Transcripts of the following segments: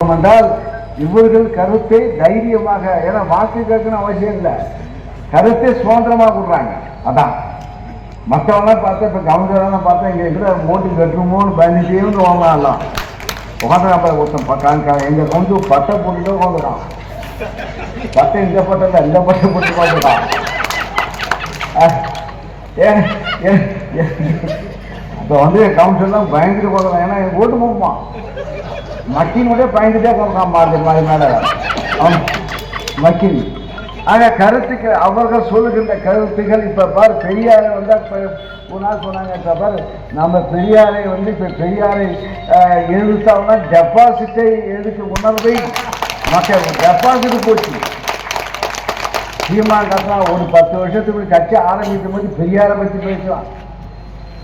என்றால் இவர்கள் கருத்தை தைரியமாக ஏன்னா வாக்கு கேட்கணும் அவசியம் இல்லை. கருத்தை சுதந்திரமாக கொடுறாங்க அதான். மற்றவெல்லாம் பார்த்தா இப்போ கவுன்சிலர்லாம் பார்த்தா இங்கே இருக்கிற ஓட்டு கட்டுமோன்னு பயந்துட்டேன்னு வாங்கலாம் உட்காந்துருக்கான் ஒருத்தன் பட்டான் எங்கள் கொஞ்சம் பட்டை போட்டுட்டு உட்காந்துருக்கான் பட்டை இந்த பட்டை இல்லை இந்த பட்டை போட்டு உட்காந்துருக்கான் ஏன்? இப்போ வந்து கவுன்சிலர்லாம் பயந்துட்டு போகிறான். ஏன்னா எனக்கு ஓட்டு போப்பான் மக்கினுடைய பயந்துட்டே போகிறான் மாறுது மாதிரி மேலே. அவன் வக்கீல் ஆக கருத்துக்கு அவர்கள் சொல்லுகின்ற கருத்துக்கள் இப்போ பார் பெரியாரை வந்து இப்போ ஒரு நாள் சொன்னாங்க. இப்போ நம்ம பெரியாரை வந்து இப்போ பெரியாரை எழுத்தாங்கன்னா டெபாசிட்டை எழுதுக்கு உணர்வை? மக்கள் டெபாசிட் போச்சு. சீமான் கட்டலாம் ஒரு பத்து வருஷத்துக்கு கட்சி ஆரம்பிக்கும் போது பெரியாரை பற்றி பேசுவான்.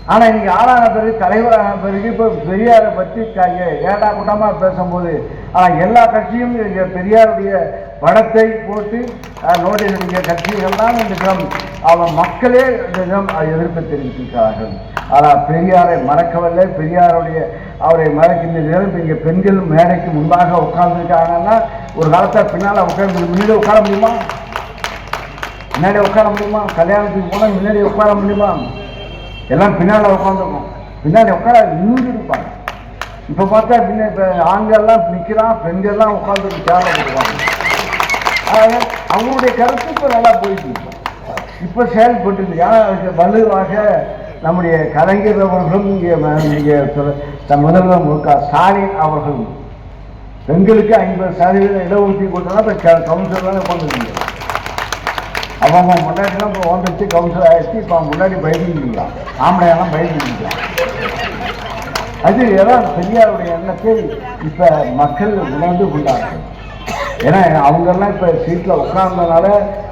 ஆனால் இன்னைக்கு ஆளான பிறகு தலைவரான பிறகு இப்போ பெரியாரை பற்றி க- ஏடா கூட்டமாக பேசும்போது ஆனால் எல்லா கட்சியும் இங்க பெரியாருடைய படத்தை போட்டு நோட்டில் நோட்டீஸ் கட்சிகள்லாம் இந்த தினம் அவன் மக்களே இந்த தினம் எதிர்ப்பு தெரிவித்திருக்கிறார்கள். ஆனால் பெரியாரை மறக்கவில்லை. பெரியாருடைய அவரை மறக்கின்ற நேரம் இங்கே பெண்கள் மேடைக்கு முன்பாக உட்கார்ந்துருக்காங்கன்னா ஒரு காலத்தில் பின்னால் உட்கார்ந்து முன்னாடி உட்கார முடியுமா? முன்னாடி உட்கார முடியுமா? கல்யாணத்துக்கு போனால் முன்னாடி உட்கார முடியுமா? எல்லாம் பின்னால் உட்காந்துருக்கும் பின்னாடி உட்கார நின்று இருப்பாங்க. இப்போ பார்த்தா பின்ன இப்போ ஆண்கள்லாம் நிற்கிறான் பெண்கள்லாம் உட்காந்து சேலை கொடுப்பாங்க அவங்களுடைய கருத்து இப்போ நல்லா போயிட்டு இருக்கும் இப்போ செயல்பட்டு இருக்கு. ஏன்னா வலுவாக நம்முடைய கலைஞர் அவர்களும் இங்கே இங்கே முதல்வர் மு க ஸ்டாலின் அவர்களும் பெண்களுக்கு ஐம்பது சதவீதம் இடஒதுக்கீடு கொண்டு இப்போ கவுன்சிலர் தான் கொண்டு அவன் அவன் முன்னாடிலாம் இப்போ ஓன் வச்சு கவுன்சில் ஆகிடுச்சு இப்போ அவன் முன்னாடி பயந்துக்கலாம் ஆம்பளையெல்லாம் பயந்துக்கலாம் அது ஏதாவது பெரியாருடைய எண்ணத்தை இப்போ மக்கள் உணர்ந்து கொண்டாங்க ஏன்னா அவங்கெல்லாம் இப்போ சீட்டில் உட்கார்ந்தனால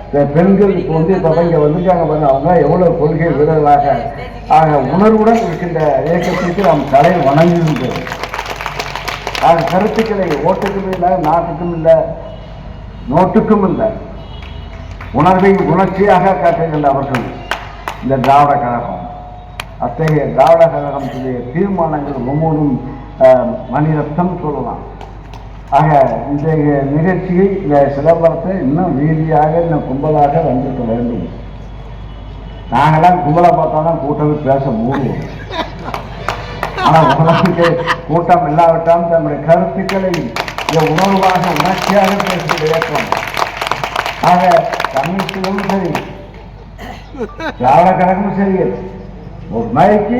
இந்த பெண்கள் இப்போ வந்து இப்போ இங்கே வந்துட்டாங்க பாருங்க அவங்க எவ்வளோ கொள்கை வீரர்களாக ஆக உணர்வுடன் இருக்கின்ற இயக்கத்திற்கு நாம் தலை வணங்குகின்றோம். ஆக கருத்துக்களை ஓட்டுக்கும் இல்லை நாட்டுக்கும் இல்லை நோட்டுக்கும் இல்லை. உணர்வை உணர்ச்சியாக காட்டுகின்ற அவர்கள் இந்த திராவிட கழகம். அத்தகைய திராவிட கழகத்துடைய தீர்மானங்கள் ஒவ்வொன்றும் மணிரத்தம் சொல்லலாம். ஆக இந்த நிகழ்ச்சியை இந்த சிதம்பரத்தை இன்னும் வீதியாக இன்னும் கும்பலாக வந்திருக்க வேண்டும். நாங்களாம் கும்பலை தான் கூட்டமே பேச முடியும். ஆனால் உங்களுக்கு கூட்டம் இல்லாவிட்டாலும் தன்னுடைய கருத்துக்களை உணர்வாக உணர்ச்சியாக பேசுகிற இயக்கம் ஆக கம்யூனிஸ்டுகளும் சரி திராவிட கழகமும் சரி ஒரு மைக்கு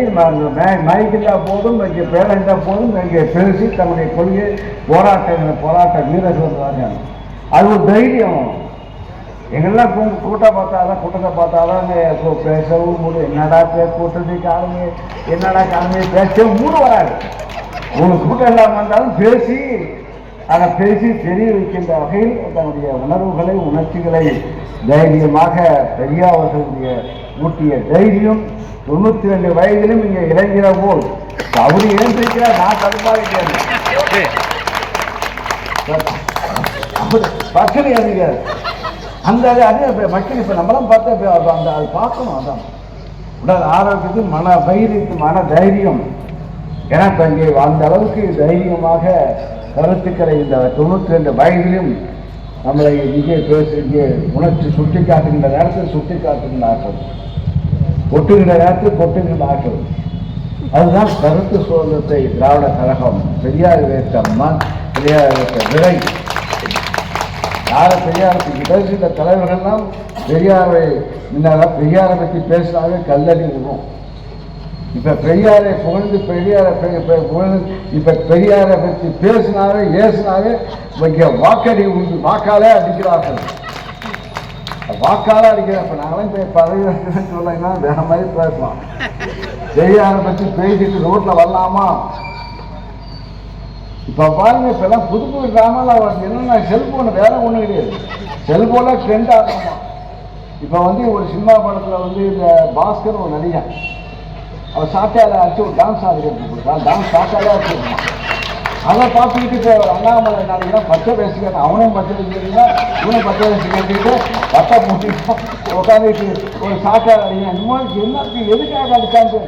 மைக் இருந்தால் போதும் இங்கே பேரை இருந்தால் போதும் இங்கே பேசி தன்னுடைய கொள்கை போராட்ட போராட்ட வீரர்கள் தாங்க அது ஒரு தைரியம் எங்கெல்லாம் கூட்டம் பார்த்தாதான் கூட்டத்தை பார்த்தாதான் பேசவும் முடியும் என்னடா பே கூட்டத்துக்கு ஆளுங்க என்னடா காலமே பேச மூடு வராது உங்களுக்கு கூட்டம் இல்லாமல் இருந்தாலும் பேசி அதை பேசி தெரிய வைக்கின்ற வகையில் தன்னுடைய உணர்வுகளை உணர்ச்சிகளை தைரியமாக பெரியாவர்களுடைய ஊட்டிய தைரியம் தொண்ணூற்றி ரெண்டு வயதிலும் இங்கே இறங்கிற போல் அவரு எழுந்திருக்கிறார் நான் கடுப்பாகிட்டேன் மக்கள் பக்கத்தில் அந்த அது அது இப்ப மக்கள் இப்போ நம்மளாம் பார்த்தா அந்த அது பார்க்கணும் அதான். உடல் ஆரோக்கியத்துக்கு மன தைரியத்து மன தைரியம். ஏன்னா இப்போ இங்கே அந்த அளவுக்கு தைரியமாக கருத்துக்களை இந்த தொண்ணூற்றி ரெண்டு வயதிலும் நம்மளை இங்கே பேசி இங்கே உணர்ச்சி சுட்டி காட்டுகின்ற நேரத்தில் சுட்டி காட்டுகின்ற ஆற்றல் கொட்டுகின்ற நேரத்தில் கொட்டுகின்ற ஆற்றல் அதுதான் கருத்து சுதந்திரத்தை திராவிட கழகம் பெரியார் வைத்த மண் பெரியார் வைத்த விலை யார பெரியாருக்கு பேசுகின்ற தலைவர்கள்லாம் பெரியாரை முன்னால பெரியாரை பற்றி பேசினாவே கல்லடி விடுவோம் இப்போ பெரியாரை புகழ்ந்து பெரியாரை புகழ்ந்து இப்போ பெரியாரை பற்றி பேசினாவே ஏசினாவே இங்கே வாக்கடி உண்டு. வாக்காலே அடிக்கிறார்கள். வாக்காலே அடிக்கிறேன் இப்ப நாங்களும் இப்ப பதவி சொல்லலைன்னா வேற மாதிரி பேசலாம். பெரியாரை பற்றி பேசிட்டு ரோட்ல வரலாமா? இப்ப பாருங்க இப்போல்லாம் புது புது கிராமம்லாம் வருது என்னன்னா செல்போன் வேற ஒண்ணும் கிடையாது. செல்போன்ல ட்ரெண்ட் ஆகணுமா இப்ப வந்து ஒரு சினிமா படத்துல வந்து இந்த பாஸ்கர் ஒரு நடிகன். அவன் சாட்டையால அடிச்சு ஒரு டான்ஸ் ஆடுறது டான்ஸ் சாட்டையாலே அடிச்சு விடுவான். அதை பார்த்துக்கிட்டு இப்போ அண்ணாமலை நாளைக்கு பச்சை பேசிக்கிறேன் அவனும் பச்சை பேசிக்கிறீங்க இவனும் பச்சை பேசிக்கிட்டு பட்டை மூட்டி உட்காந்துட்டு ஒரு சாட்டால் அடிக்கிறான் இந்த மாதிரி என்னத்துக்கு எதுக்காக அடிச்சாங்க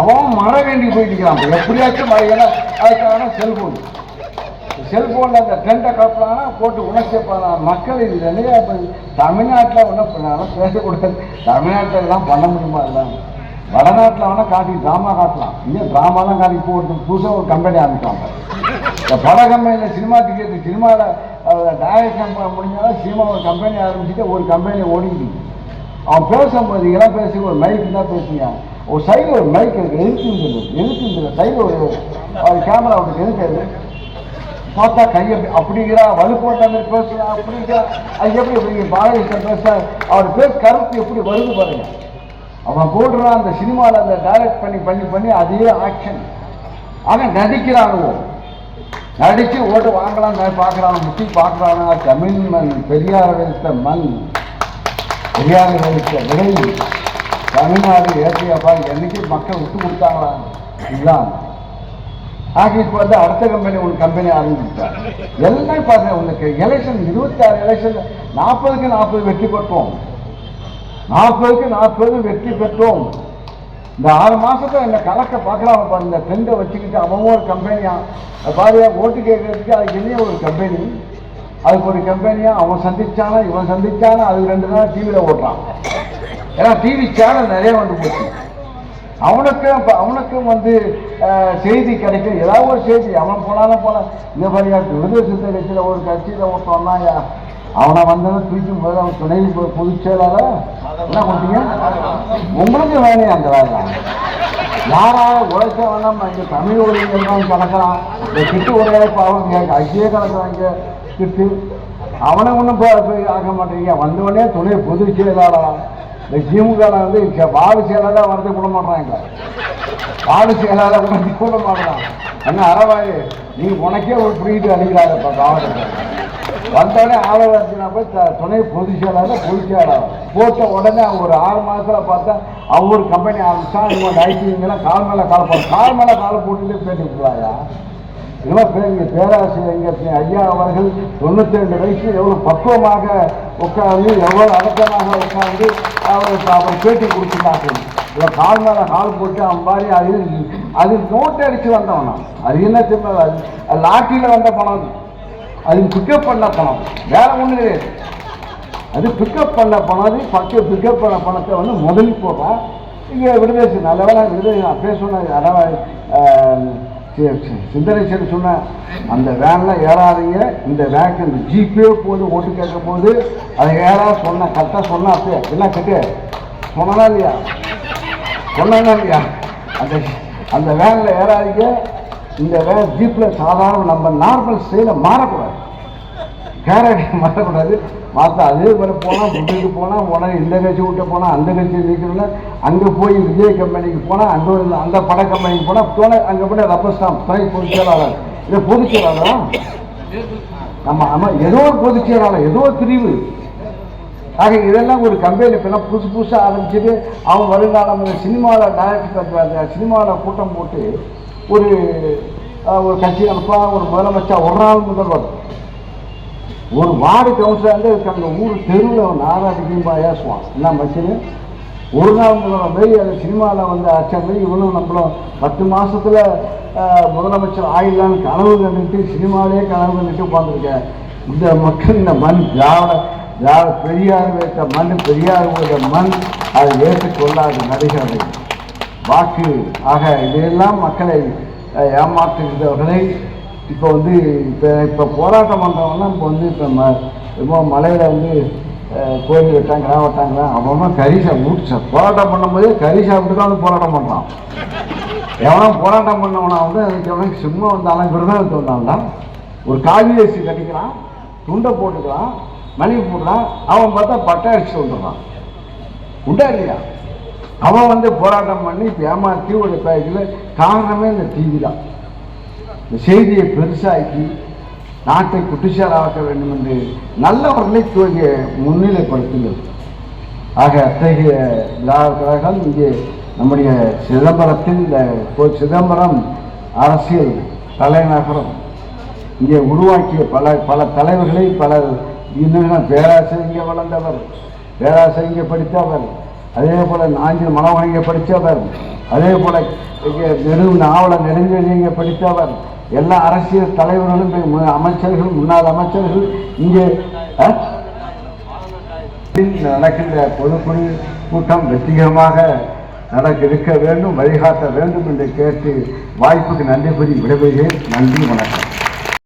அவன் மழை வேண்டி போயிட்டு எப்படியாச்சும் மழை அதுக்கான செல்போன் செல்போனில் அந்த ட்ரெண்டை கலப்பலான்னா போட்டு உணர்ச்சிப்பாங்க மக்கள் இது நிறைய இப்போ தமிழ்நாட்டில் ஒன்றும் பண்ணாலும் பேசக்கூடாது. தமிழ்நாட்டில் எல்லாம் பண்ண முடியுமா அதெல்லாம்? வடநாட்டில் வேணால் காட்டி ட்ராமா காட்டலாம். இங்கே ட்ராமாலாம் காட்டி இப்போ புதுசாக ஒரு கம்பெனி ஆரம்பிச்சாங்க இந்த பட கம்பெனியில் சினிமா டிக்கெட்டு சினிமாவில் டைரக்ஷன் முடிஞ்சாலும் சினிமா ஒரு கம்பெனி ஆரம்பிச்சுட்டு ஒரு கம்பெனியை ஓடிக்கிட்டு அவன் பேசும்போது இதெல்லாம் பேசி ஒரு மைக் தான் பேசுங்க ஒரு சைடில் ஒரு மைக் இருக்கு. எதுக்குன்னு எதுக்குன்னு சைடில் ஒரு ஒரு கேமரா அவருக்கு எதுக்காது பார்த்தா கையை அப்படிங்கிறா. வலு போட்ட மாதிரி பேசுகிறா அப்படிங்கிறா. அது எப்படி எப்படி? பாலகிருஷ்ணன் பேச அவர் பேர் கருத்து எப்படி வருது பாருங்க. அவன் போடுறான் அந்த சினிமாவில் அந்த டைரக்ட் பண்ணி பண்ணி பண்ணி அதே ஆக்ஷன் ஆனால் நடிக்கிறானுவோ. நடிச்சு ஓட்டு வாங்கலாம் பார்க்குறான் முட்டி பார்க்குறானா? தமிழ் மண் பெரியார் வைத்த மண். பெரியார் வைத்த விரைவு தமிழ்நாடு ஏற்றியப்பா என்னைக்கு மக்கள் விட்டு கொடுத்தாங்களா? இதுதான். ஆக இப்போ வந்து அடுத்த கம்பெனி உன் கம்பெனி ஆரம்பிச்சிட்டார். எல்லாம் பாருங்க உனக்கு எலெக்ஷன் இருபத்தி ஆறு எலெக்ஷன் நாற்பதுக்கு நாற்பது வெற்றி பெற்றோம். நாற்பதுக்கு நாற்பது வெற்றி பெற்றோம். இந்த ஆறு மாசத்துல இந்த கணக்கை பார்க்கலாம் பாருங்க. இந்த ட்ரெண்டை வச்சுக்கிட்டு அவன் ஒரு கம்பெனியா பாரியா ஓட்டு கேட்கறதுக்கு அதுக்கு என்ன ஒரு கம்பெனி அதுக்கு ஒரு கம்பெனியா அவன் சந்திச்சானா இவன் சந்திச்சானா அது ரெண்டு நாள் டிவியில் ஓட்டுறான் ஏன்னா டிவி சேனல் நிறைய வந்து போச்சு. அவனுக்கும் இப்போ அவனுக்கும் வந்து செய்தி கிடைக்கும் ஏதாவது ஒரு செய்தி. அவன் போனாலும் போனான் இந்த மாதிரியா விருது சித்த கட்சியில் ஒரு கட்சியில் ஒருத்தவனாயா அவனை வந்தவன் தூக்கி முதல்ல அவன் துணை பொ- பொதுச் செயலாளர்? என்ன கொடுத்தீங்க உங்களுக்கு வேணும் அந்த வேலை? யாராவது உழைச்ச வேணாம் இங்கே தமிழ் ஒழிஞர்கள் கலக்கிறான். இந்த கிட்டு உரையாய்ப்பு அவங்க ஐயே கலக்கிறாங்க கிட்டு அவனை ஒன்றும் ஆக மாட்டேங்க. வந்தவனே துணை பொதுச் செயலாளர்? இந்த திமுக வந்து சே- வார்டு செயலாளர் வரதை கூட மாட்டாங்க வார்டு செயலாளர் வரது கூட மாட்டான் என்ன அறவாயு நீ உனக்கே ஒரு புரியுது அடிக்கிறாங்க இப்போ மாவட்டத்தில் வந்தோடனே ஆளுநர் போய் த- துணை பொதுச் செயலாளர் பொதுச் செயலாளர் போட்ட உடனே அவங்க ஒரு ஆறு மாதத்தில் பார்த்தா அவங்க ஒரு கம்பெனி ஆரம்பிச்சா இவங்க ஐடிங்கெல்லாம் கால் மேலே கால் போட கால் மேலே கால் போட்டுட்டு பேட்டி இதெல்லாம் பேருங்க பேராசிரியர் இங்கே ஐயா அவர்கள் தொண்ணூற்றி ரெண்டு வயசு எவ்வளோ பக்குவமாக உட்கார்ந்து எவ்வளோ அடக்கமாக உட்கார்ந்து அவருக்கு அவர் பேட்டி கொடுத்துருந்தாங்க இல்லை கால் மேலே கால் போட்டு அவன் மாதிரி அது அது நோட்டு அடித்து வந்தவனா அது என்ன திரும்ப அது லாட்டியில் வந்த பணம் அது. பிக்கப் பண்ண பணம். வேற ஒன்றும் கிடையாது. அது பிக்கப் பண்ண பணம். அது பிக்கப் பண்ண பணத்தை வந்து முதலில் போடுறான். இங்கே விடுதலை நல்ல வேலை விடுதலை அப்படியே சொன்னேன். அதாவது சிந்தனை சரி சொன்னேன். அந்த வேனில் ஏறாதீங்க. இந்த வேனுக்கு இந்த ஜிபே போது ஓட்டு கேட்க போது அதை ஏறா சொன்னேன். கரெக்டாக சொன்னேன் அப்பயே. என்ன கேட்டு? சொன்னா இல்லையா? சொன்னா இல்லையா? அந்த அந்த வேனில் ஏறாதீங்க. இந்த வேற ஜீப்பில் சாதாரண நம்ம நார்மல் ஸ்டைலில் மாறக்கூடாது. கேரட் மாற்றக்கூடாது மாற்ற அதே மாதிரி போனால் முட்டுக்கு போனால் உடனே இந்த கட்சி விட்டு போனால் அந்த கட்சி நிற்கணும்னா அங்கே போய் விஜய் கம்பெனிக்கு போனால் அங்கே ஒரு அந்த பட கம்பெனிக்கு போனால் போன அங்கே போய் ரப்பர் ஸ்டாம்ப் துணை பொதுச் செயலாளர். இது பொதுச் செயலாளரா? நம்ம ஆமாம் ஏதோ ஒரு பொதுச் செயலாளர் ஏதோ ஒரு பிரிவு. ஆக இதெல்லாம் ஒரு கம்பெனி இப்போலாம் புதுசு புதுசாக ஆரம்பிச்சுட்டு அவன் வருங்காலம் சினிமாவில் டைரக்டர் சினிமாவில் கூட்டம் போட்டு ஒரு ஒரு கட்சி அனுப்பா ஒரு முதலமைச்சர் ஒரு நாள் முதல்வர் ஒரு வார்டு கவுன்சிலர் இருந்து அந்த ஊர் தெருவில் நாராட்டிக்கும் ஏசுவான். என்ன மச்சின்னு ஒரு நாள் முதல்வர் மாரி அந்த சினிமாவில் வந்து அச்சம் போய் இவனும் நம்மளும் பத்து மாதத்தில் முதலமைச்சர் ஆயிடலான்னு கனவு கண்டுட்டு சினிமாவிலே கனவு கண்டுட்டு உட்காந்துருக்கேன் இந்த மக்கள் இந்த மண் திராவிட திராவிட பெரியார் வைத்த மண் பெரியார் வைத்த மண் அதை ஏற்றுக்கொள்ளாது நடிகர்கள். வாக்கு. ஆக இதையெல்லாம் மக்களை ஏமாற்றுகிறவர்களை இப்போ வந்து இப்போ இப்போ போராட்டம் பண்ணுறவங்களாம் இப்போ வந்து இப்போ ம இப்போ மலையில் வந்து அஹ், கோயில் வெட்டாங்களா வெட்டாங்களா அவன் கறி சாப்பிட்டு போராட்டம் பண்ணும்போதே கறி சாப்பிட்டு தான் வந்து போராட்டம் பண்ணுறான் எவனோ போராட்டம் பண்ணவனா வந்து அதுக்கு எவனுக்கு சும்மா வந்தாலும் விரதம் வந்தான்டா ஒரு காவி அரிசி கட்டிக்கிறான் துண்டை போட்டுக்கிறான் மளிகை போடுறான் அவன் பார்த்தா பட்டை அரிசி வந்துடுறான் உண்டா இல்லையா? அவன் வந்து போராட்டம் பண்ணி இப்போ ஏமாற்றி ஒரு இதில் காரணமே இந்த டிவி தான். இந்த செய்தியை பெருசாக்கி நாட்டை குட்டிச்சாலாக்க வேண்டும் என்று நல்லவர்களை துவங்கிய முன்னிலைப்படுத்துங்கள் ஆக அத்தகைய திராவிட இங்கே நம்முடைய சிதம்பரத்தில் இந்த கோ- சிதம்பரம் அரசியல் தலைநகரம். இங்கே உருவாக்கிய பல பல தலைவர்களை பல இன்னும் பேராசிரியர் வளர்ந்தவர் பேராசிரியர் படித்தவர் அதே போல் நாஞ்சில் மனோகர் படித்தவர் அதே போல் இங்கே நெடு நாவல நெடுஞ்செழியங்க படித்தவர் எல்லா அரசியல் தலைவர்களும் அமைச்சர்கள் முன்னாள் அமைச்சர்கள் இங்கே நடக்கின்ற பொதுக்குழு கூட்டம் வெற்றிகரமாக நடக்க இருக்க வேண்டும் வழிகாட்ட வேண்டும் என்று கேட்டு வாய்ப்புக்கு நன்றி கூறி விடைபெறுகிறேன். நன்றி வணக்கம்.